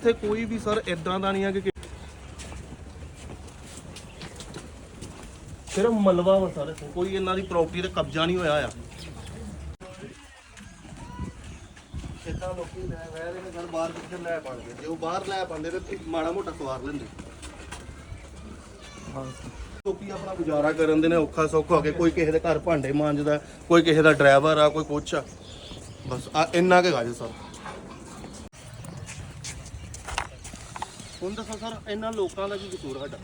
ਇੱਥੇ ਕੋਈ ਵੀ ਸਰ ਇਦਾਂ ਦਾ ਨਹੀਂ ਹੈ ਕਿ ਸਿਰਫ ਮਲਵਾ ਵਾ ਸਰ ਕੋਈ ਇਹਨਾਂ ਦੀ ਪ੍ਰਾਪਰਟੀ ਤੇ ਕਬਜ਼ਾ ਨਹੀਂ ਹੋਇਆ ਆ। ਇਦਾਂ ਲੋਕੀ ਲੈ ਵਹਿ ਰਹੇ ਨੇ ਸਰ ਬਾਹਰ ਕਿੱਥੇ ਲੈ ਪਾਣਗੇ ਜੇ ਉਹ ਬਾਹਰ ਲੈ ਪਾਉਂਦੇ ਤੇ ਮਾੜਾ ਮੋਟਾ ਸਵਾਰ ਲੈਂਦੇ। ਲੋਕੀ ਆਪਣਾ ਗੁਜ਼ਾਰਾ ਕਰਨ ਦੇ ਨੇ ਔਖਾ ਸੌਖਾ ਹੋ ਕੇ ਕੋਈ ਕਿਸੇ ਦੇ ਘਰ ਭਾਂਡੇ ਮਾਂਜਦਾ ਕੋਈ ਕਿਸੇ ਦਾ ਡਰਾਈਵਰ ਆ ਕੋਈ ਕੁਛ ਆ। ਬਸ ਆ ਇੰਨਾ ਕੁ ਗਾਜ ਸਰ। ਹੁਣ ਦੱਸੋ ਸਰ ਇਹਨਾਂ ਲੋਕਾਂ ਦਾ ਕੀ ਕਸੂਰ ਸਾਡਾ?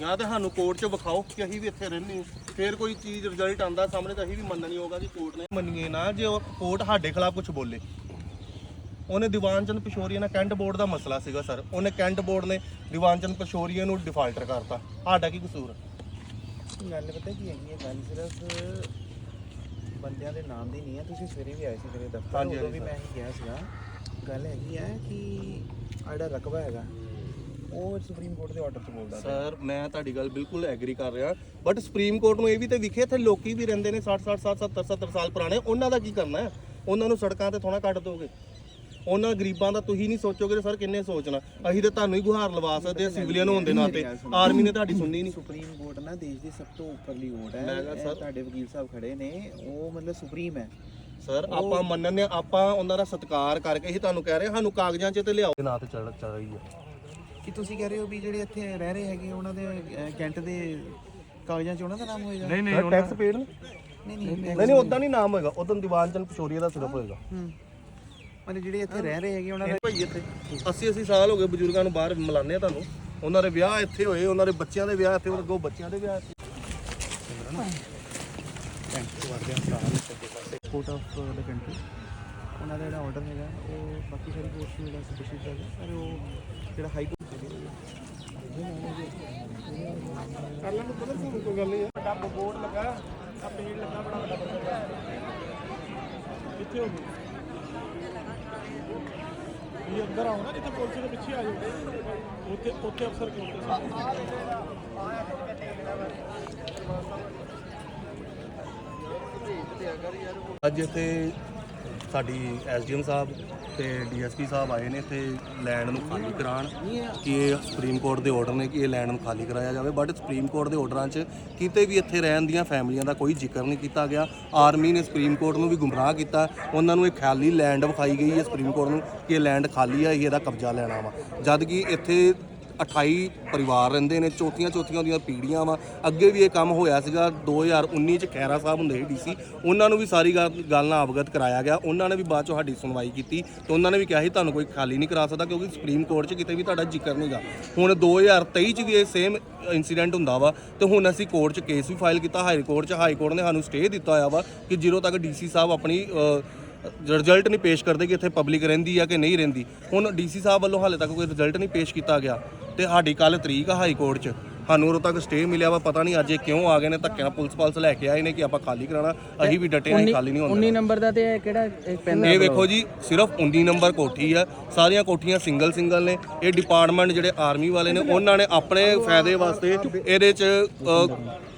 ਜਾਂ ਤੇ ਸਾਨੂੰ ਕੋਰਟ 'ਚ ਵਿਖਾਓ ਕਿ ਅਸੀਂ ਵੀ ਇੱਥੇ ਰਹਿੰਦੇ ਹਾਂ। ਫਿਰ ਕੋਈ ਚੀਜ਼ ਰਿਜ਼ਲਟ ਆਂਦਾ ਸਾਹਮਣੇ ਤਾਂ ਅਸੀਂ ਵੀ ਮੰਨਣੀ ਹੋਗਾ ਕਿ ਕੋਰਟ ਨੇ ਮੰਨੀਏ ਨਾ ਜੇ ਉਹ ਕੋਰਟ ਸਾਡੇ ਖਿਲਾਫ ਕੁਝ ਬੋਲੇ। ਉਹਨੇ ਦੀਵਾਨ ਚੰਦ ਪਿਸ਼ੋਰੀਆ ਨਾਲ ਕੈਂਟ ਬੋਰਡ ਦਾ ਮਸਲਾ ਸੀਗਾ ਸਰ। ਉਹਨੇ ਕੈਂਟ ਬੋਰਡ ਨੇ ਦੀਵਾਨ ਚੰਦ ਪਿਸ਼ੋਰੀਆ ਨੂੰ ਡਿਫਾਲਟਰ ਕਰਤਾ। ਸਾਡਾ ਕੀ ਕਸੂਰ? ਗੱਲ ਪਤਾ ਕੀ ਹੈਗੀ ਹੈ ਗੱਲ ਸਿਰਫ ਬੰਦਿਆਂ ਦੇ ਨਾਮ ਦੀ ਨਹੀਂ ਹੈ। ਤੁਸੀਂ ਸਵੇਰੇ ਵੀ ਆਏ ਸੀ ਮੇਰੇ ਦਫ਼ਤਰ ਉਦੋਂ ਵੀ। ਮੈਂ ਹੀ ਕਿਹਾ ਸੀਗਾ। ਗੱਲ ਹੈਗੀ ਹੈ ਕਿ ਆਹ ਜਿਹੜਾ ਰਕਬਾ ਹੈਗਾ ਉਹ ਸੁਪਰੀਮ ਕੋਰਟ ਦੇ ਆਰਡਰ 'ਚ ਬੋਲਦਾ। ਸਰ ਮੈਂ ਤੁਹਾਡੀ ਗੱਲ ਬਿਲਕੁਲ ਐਗਰੀ ਕਰ ਰਿਹਾ ਬਟ ਸੁਪਰੀਮ ਕੋਰਟ ਨੂੰ ਇਹ ਵੀ ਤੇ ਵਿਖੇ ਇੱਥੇ ਲੋਕੀ ਵੀ ਰਹਿੰਦੇ ਨੇ 60 60 70 70 ਸਾਲ ਪੁਰਾਣੇ ਉਹਨਾਂ ਦਾ ਕੀ ਕਰਨਾ ਹੈ? ਉਹਨਾਂ ਨੂੰ ਸੜਕਾਂ ਤੇ ਥੋੜਾ ਕੱਢ ਦੋਗੇ। ਉਹਨਾਂ ਗਰੀਬਾਂ ਦਾ ਤੁਸੀਂ ਨਹੀਂ ਸੋਚੋਗੇ ਸਰ ਕਿੰਨੇ ਸੋਚਣਾ। ਅਸੀਂ ਤੇ ਤੁਹਾਨੂੰ ਹੀ ਗੁਹਾਰ ਲਵਾ ਸਕਦੇ ਹਾਂ ਸਿਵਲੀਅਨ ਹੋਣ ਦੇ ਨਾਤੇ। ਆਰਮੀ ਨੇ ਤੁਹਾਡੀ ਸੁਣਨੀ ਨਹੀਂ। ਸੁਪਰੀਮ ਕੋਰਟ ਨਾ ਦੇਸ਼ ਦੀ ਸਭ ਤੋਂ ਉੱਪਰਲੀ ਕੋਰਟ ਹੈ। ਮੈਂ ਕਿਹਾ ਇਹ ਸਰ- ਤੁਹਾਡੇ ਵਕੀਲ ਸਾਹਿਬ ਖੜੇ ਨੇ। ਉਹ ਮਤਲਬ ਸੁਪਰੀਮ ਹੈ। ਸਰ ਆਪਾਂ ਮੰਨਨੇ ਆਪਾਂ ਉਹਨਾਂ ਦਾ ਸਤਿਕਾਰ ਕਰਕੇ ਹੀ ਤੁਹਾਨੂੰ ਕਹਿ ਰਹੇ ਹਾਂ, ਸਾਨੂੰ ਕਾਗਜ਼ਾਂ 'ਚ ਤੇ ਲਿਆਓ। ਨਾਂ ਤੇ ਚੱਲ ਚੱਲ ਰਹੀ ਹੈ ਕਿ ਤੁਸੀਂ ਕਹਿ ਰਹੇ ਹੋ ਵੀ ਜਿਹੜੇ ਇੱਥੇ ਰਹਿ ਰਹੇ ਹੈਗੇ ਉਹਨਾਂ ਦੇ ਅਹ, ਕੈਂਟ ਦੇ ਕਾਗਜ਼ਾਂ 'ਚ ਉਹਨਾਂ ਦਾ ਨਾਮ ਹੋਏਗਾ? ਨਹੀਂ ਨਹੀਂ ਟੈਕਸ ਪੇਡ ਨਹੀਂ ਨਹੀਂ ਨਹੀਂ ਨਹੀਂ ਨਹੀਂ ਉਦਾਂ ਨਹੀਂ। ਨਾਮ ਹੋਏਗਾ। ਉਦੋਂ ਦੀਵਾਨ ਚੰਦ ਪਿਸ਼ੋਰੀਆ ਦਾ ਸਿਰਫ ਹੋਏਗਾ। ਹੂੰ। ਮਤਲਬ ਜਿਹੜੇ ਇੱਥੇ ਰਹਿ ਰਹੇ ਹੈਗੇ ਉਹਨਾਂ ਦਾ ਭਾਈ ਇੱਥੇ 80 80 ਸਾਲ ਹੋ ਗਏ ਬਜ਼ੁਰਗਾਂ ਨੂੰ ਬਾਹਰ ਮਿਲਾਨੇ ਆ ਤੁਹਾਨੂੰ। ਉਹਨਾਂ ਦੇ ਵਿਆਹ ਇੱਥੇ ਹੋਏ ਉਹਨਾਂ ਦੇ ਬੱਚਿਆਂ ਦੇ ਵਿਆਹ ਇੱਥੇ ਉਹਨਾਂ ਅੱਗੋਂ ਬੱਚਿਆਂ ਦੇ ਵਿਆਹ ਇੱਥੇ। ਕੈਂਟ ਤੋਂ ਵੜਦੇ ਹਾਂ ਸਾਰਾ ਸੱਜੇ ਪਾਸੇ ਕੋਰਟ ਆਫ ਦ ਕੰਟਰੀ ਉਹਨਾਂ ਦਾ ਜਿਹੜਾ ਆਰਡਰ ਹੈਗਾ ਉਹ ਬਾਕੀ ਸਾਰੀ ਕੋਰਟ ਨੂੰ ਜਿਹੜਾ ਸੁਪਰਸੀਡ ਕਰਦਾ ਪਰ ਉਹ ਜਿਹੜਾ ਹਾਈ ਕੋਰਟ ਕੱਲਾਂ ਨੂੰ ਪਤਾ ਨਹੀਂ ਕੋਈ ਗੱਲ ਨਹੀਂ ਵੱਡਾ ਬੋਰਡ ਲੱਗਾ ਆ ਪੇੜ ਲੱਗਾ ਬੜਾ ਵੱਡਾ ਕਿੱਥੇ ਹੋ ਗਈ ਇਹ ਅੰਦਰ ਆਉਣਾ ਜਿੱਥੇ ਪੁਲਿਸ ਦੇ ਪਿੱਛੇ ਆ ਜਾਓ। ਉੱਥੇ ਉੱਥੇ ਅਫਸਰ ਕਿਉਂ ਅੱਜ ਇੱਥੇ ਸਾਡੀ ਐਸਡੀਐਮ ਸਾਹਿਬ ਤੇ ਡੀਐਸਪੀ ਸਾਹਿਬ ਆਏ ਨੇ ਇੱਥੇ ਲੈਂਡ ਨੂੰ ਖਾਲੀ ਕਰਾਉਣ ਕਿ ਇਹ ਸੁਪਰੀਮ ਕੋਰਟ ਦੇ ਆਰਡਰ ਨੇ ਕਿ ਇਹ ਲੈਂਡ ਨੂੰ ਖਾਲੀ ਕਰਾਇਆ ਜਾਵੇ ਬਟ ਸੁਪਰੀਮ ਕੋਰਟ ਦੇ ਆਰਡਰਾਂ 'ਚ ਕਿਤੇ ਵੀ ਇੱਥੇ ਰਹਿਣ ਦੀਆਂ ਫੈਮਲੀਆਂ ਦਾ ਕੋਈ ਜ਼ਿਕਰ ਨਹੀਂ ਕੀਤਾ ਗਿਆ। ਆਰਮੀ ਨੇ ਸੁਪਰੀਮ ਕੋਰਟ ਨੂੰ ਵੀ ਗੁੰਮਰਾਹ ਕੀਤਾ। ਉਹਨਾਂ ਨੂੰ ਇਹ ਖਾਲੀ ਲੈਂਡ ਵਿਖਾਈ ਗਈ ਹੈ ਸੁਪਰੀਮ ਕੋਰਟ ਨੂੰ ਕਿ ਇਹ ਲੈਂਡ ਖਾਲੀ ਹੈ ਇਹ ਇਹਦਾ ਕਬਜ਼ਾ ਲੈਣਾ ਵਾ। ਜਦ ਕਿ ਇੱਥੇ 28 ਪਰਿਵਾਰ ਰਹਿੰਦੇ ਨੇ ਚੌਥੀਆਂ ਚੌਥੀਆਂ ਉਹਦੀਆਂ ਪੀੜ੍ਹੀਆਂ ਵਾ। ਅੱਗੇ ਵੀ ਇਹ ਕੰਮ ਹੋਇਆ ਸੀਗਾ 2019 ਚ ਖੈਰਾ ਸਾਹਿਬ ਹੁੰਦੇ ਸੀ ਡੀਸੀ ਉਹਨਾਂ ਨੂੰ ਵੀ ਸਾਰੀ ਗੱਲ ਗੱਲ ਨਾਲ ਅਵਗਤ ਕਰਾਇਆ ਗਿਆ। ਉਹਨਾਂ ਨੇ ਵੀ ਬਾਅਦ ਚੋਂ ਸਾਡੀ ਸੁਣਵਾਈ ਕੀਤੀ ਤੇ ਉਹਨਾਂ ਨੇ ਵੀ ਕਿਹਾ ਸੀ, ਤੁਹਾਨੂੰ ਕੋਈ ਖਾਲੀ ਨਹੀਂ ਕਰਾ ਸਕਦਾ ਕਿਉਂਕਿ ਸੁਪਰੀਮ ਕੋਰਟ 'ਚ ਕਿਤੇ ਵੀ ਤੁਹਾਡਾ ਜ਼ਿਕਰ ਨਹੀਂਗਾ ਹੁਣ 2023 ਚ ਵੀ ਇਹ ਸੇਮ ਇਨਸੀਡੈਂਟ ਹੁੰਦਾ ਵਾ ਤੇ ਹੁਣ ਅਸੀਂ ਕੋਰਟ 'ਚ ਕੇਸ ਵੀ ਫਾਈਲ ਕੀਤਾ। ਹਾਈ ਕੋਰਟ 'ਚ ਹਾਈ ਕੋਰਟ ਨੇ ਸਾਨੂੰ ਸਟੇ ਦਿੱਤਾ ਹੋਇਆ ਵਾ ਕਿ ਜਦੋਂ ਤੱਕ ਡੀਸੀ ਸਾਹਿਬ ਆਪਣੀ ਰਿਜ਼ਲਟ ਨਹੀਂ ਪੇਸ਼ ਕਰਦੇ ਕਿ ਇੱਥੇ ਪਬਲਿਕ ਰਹਿੰਦੀ ਆ ਕਿ ਨਹੀਂ ਰਹਿੰਦੀ। ਹੁਣ ਡੀਸੀ ਸਾਹਿਬ ਵੱਲੋਂ ਹਾਲੇ ਤੱਕ ਕੋਈ ਰਿਜ਼ਲਟ ਨਹੀਂ ਪੇਸ਼ ਕੀਤਾ ਗਿਆ। ਤੇ ਸਾਡੀ ਕੱਲ ਤਰੀਕ ਆ ਹਾਈ ਕੋਰਟ 'ਚ। ਸਾਨੂੰ ਉਦੋਂ ਤੱਕ ਸਟੇ ਮਿਲਿਆ ਵਾ ਪਤਾ ਨਹੀਂ ਅੱਜ ਇਹ ਕਿਉਂ ਆ ਗਏ ਨੇ ਧੱਕੇ ਨਾਲ ਪੁਲਿਸ ਪਾਲਸ ਲੈ ਕੇ ਆਏ ਨੇ ਕਿ ਆਪਾਂ ਖਾਲੀ ਕਰਾਣਾ ਅਸੀਂ ਵੀ ਡਟੇ ਆਂ ਖਾਲੀ ਨਹੀਂ ਹੁੰਦਾ 19 ਨੰਬਰ ਦਾ ਤੇ ਇਹ ਕਿਹੜਾ ਇਹ ਪੈਨ ਇਹ ਵੇਖੋ ਜੀ ਸਿਰਫ 19 ਨੰਬਰ ਕੋਠੀ ਆ ਸਾਰੀਆਂ ਕੋਠੀਆਂ ਸਿੰਗਲ ਸਿੰਗਲ ਨੇ। ਇਹ ਡਿਪਾਰਟਮੈਂਟ ਜਿਹੜੇ ਆਰਮੀ ਵਾਲੇ ਨੇ ਉਹਨਾਂ ਨੇ ਆਪਣੇ ਫਾਇਦੇ ਵਾਸਤੇ ਇਹਦੇ 'ਚ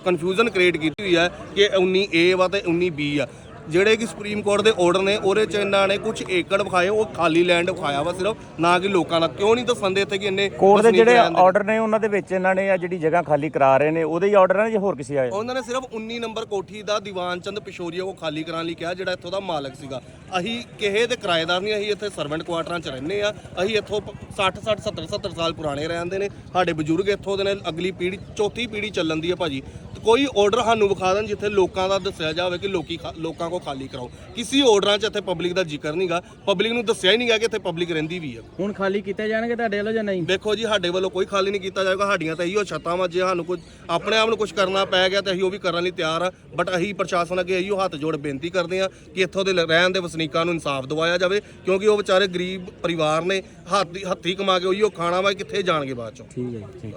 ਕਨਫਿਊਜ਼ਨ ਕ੍ਰੀਏਟ ਕੀਤੀ ਹੋਈ ਹੈ ਕਿ 19 ਏ ਵਾ ਤੇ 19 ਬੀ ਆ। ਜਿਹੜੇ ਕਿ ਸੁਪਰੀਮ ਕੋਰਟ ਦੇ ਆਰਡਰ ਨੇ ਉਹਦੇ 'ਚ ਇਹਨਾਂ ਨੇ ਕੁਝ ਏਕੜ ਵਿਖਾਏ ਉਹ ਖਾਲੀ ਲੈਂਡ ਵਿਖਾਇਆ ਵਾ ਸਿਰਫ ਨਾ ਕਿ ਲੋਕਾਂ ਦਾ। ਕਿਉਂ ਨਹੀਂ ਦੱਸਦੇ ਇੱਥੇ ਕਿ ਇੰਨੇ ਕੋਰਟ ਦੇ ਜਿਹੜੇ ਦੇ। ਆਰਡਰ ਨੇ ਉਹਨਾਂ ਦੇ ਵਿੱਚ ਇਹਨਾਂ ਨੇ ਆ ਜਿਹੜੀ ਜਗ੍ਹਾ ਖਾਲੀ ਕਰਾ ਰਹੇ ਨੇ ਉਹਦੇ ਹੀ ਆਰਡਰ ਨੇ ਜਾਂ ਹੋਰ ਕਿਸੇ ਆਏ? ਉਹਨਾਂ ਨੇ ਸਿਰਫ 19 ਨੰਬਰ ਕੋਠੀ ਦਾ ਦੀਵਾਨ ਚੰਦ ਪਿਸ਼ੋਰੀਆ ਕੋ ਖਾਲੀ ਕਰਾਉਣ ਲਈ ਕਿਹਾ ਜਿਹੜਾ ਇੱਥੋਂ ਦਾ ਮਾਲਕ ਸੀਗਾ। ਅਸੀਂ ਕਿਸੇ ਦੇ ਕਿਰਾਏਦਾਰ ਨਹੀਂ ਅਸੀਂ ਇੱਥੇ ਸਰਵੈਂਟ ਕੁਆਟਰਾਂ 'ਚ ਰਹਿੰਦੇ ਆ। ਅਸੀਂ ਇੱਥੋਂ 60 60 70 70 ਸਾਲ ਪੁਰਾਣੇ ਰਹਿੰਦੇ ਨੇ। ਸਾਡੇ ਬਜ਼ੁਰਗ ਇੱਥੋਂ ਦੇ ਨੇ ਅਗਲੀ ਪੀੜ੍ਹੀ ਚੌਥੀ ਪੀੜ੍ਹੀ ਚੱਲਣ ਦੀ ਹੈ ਭਾਜੀ। ਕੋਈ ਆਰਡਰ ਸਾਨੂੰ ਵਿਖਾ ਦੇਣ ਜਿੱਥੇ ਲੋਕਾਂ ਦਾ ਦੱਸਿਆ ਜਾਵੇ ਕਿ ਲੋਕੀ ਖਾ- ਲੋਕਾਂ ਕੋ ਖਾਲੀ ਕਰਾਓ। ਕਿਸੇ ਆਰਡਰਾਂ 'ਚ ਇੱਥੇ ਪਬਲਿਕ ਦਾ ਜ਼ਿਕਰ ਨਹੀਂਗਾ ਪਬਲਿਕ ਨੂੰ ਦੱਸਿਆ ਹੀ ਨਹੀਂਗਾ ਕਿ ਇੱਥੇ ਪਬਲਿਕ ਰਹਿੰਦੀ ਵੀ ਹੈ ਹੁਣ ਖਾਲੀ ਕੀਤੇ ਜਾਣਗੇ ਤੁਹਾਡੇ ਵੱਲੋਂ ਜਾਂ ਨਹੀਂ? ਦੇਖੋ ਜੀ ਸਾਡੇ ਵੱਲੋਂ ਕੋਈ ਖਾਲੀ ਨਹੀਂ ਕੀਤਾ ਜਾਏਗਾ ਸਾਡੀਆਂ ਤਾਂ ਇਹੋ ਛੱਤਾਂ ਵਾ ਜੇ ਸਾਨੂੰ ਕੁਝ ਆਪਣੇ ਆਪ ਨੂੰ ਕੁਝ ਕਰਨਾ ਪੈ ਗਿਆ ਤੇ ਅਸੀਂ ਉਹ ਵੀ ਕਰਨ ਲਈ ਤਿਆਰ ਆ। ਬਟ ਅਸੀਂ ਪ੍ਰਸ਼ਾਸਨ ਅੱਗੇ ਇਹੋ ਹੱਥ ਜੋੜ ਬੇਨਤੀ ਕਰਦੇ ਆ ਕਿ ਇੱਥੋਂ ਦੇ ਲ- ਰਹਿਣ ਦੇ ਵਸਨੀਕਾਂ ਨੂੰ ਇਨਸਾਫ ਦਿਵਾਇਆ ਜਾਵੇ ਕਿਉਂਕਿ ਉਹ ਵਿਚਾਰੇ ਗਰੀਬ ਪਰਿਵਾਰ ਨੇ ਹੱਥ ਹੱਥੀ ਕਮਾ ਕੇ ਉਹੀ ਖਾਣਾ ਵਾ ਕਿੱਥੇ ਜਾਣਗੇ ਬਾਅਦ ਚੋਂ। ਠੀਕ ਹੈ ਜੀ ਠੀਕ।